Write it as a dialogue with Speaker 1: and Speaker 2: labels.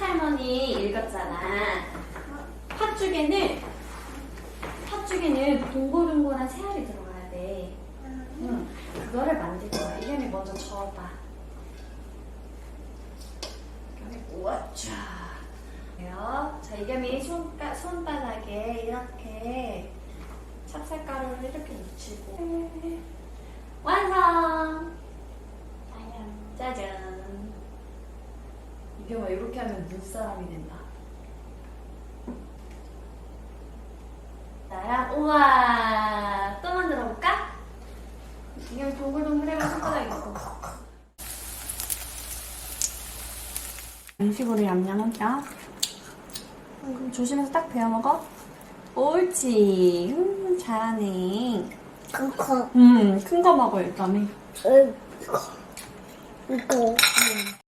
Speaker 1: 할머니 읽었잖아. 팥죽에는 팥죽에는 동글동글한 새알이 들어가야 돼. 응. 그거를 만들 거야. 이겸이 먼저 저어봐. 요 자, 이겸이 손가, 손바닥에 이렇게 찹쌀가루를 이렇게 묻히고 이겸아 이렇게 하면 눈사람이 된다. 나야 우와 또 만들어 볼까? 이겸이 동글동글해가 손바닥 있고. 음식으로 얌얌하자. 그럼 조심해서 딱 베어 먹어. 옳지. 음, 잘하네.
Speaker 2: 그거
Speaker 1: 음, 큰 거 먹어 일단은.
Speaker 2: 이거 이거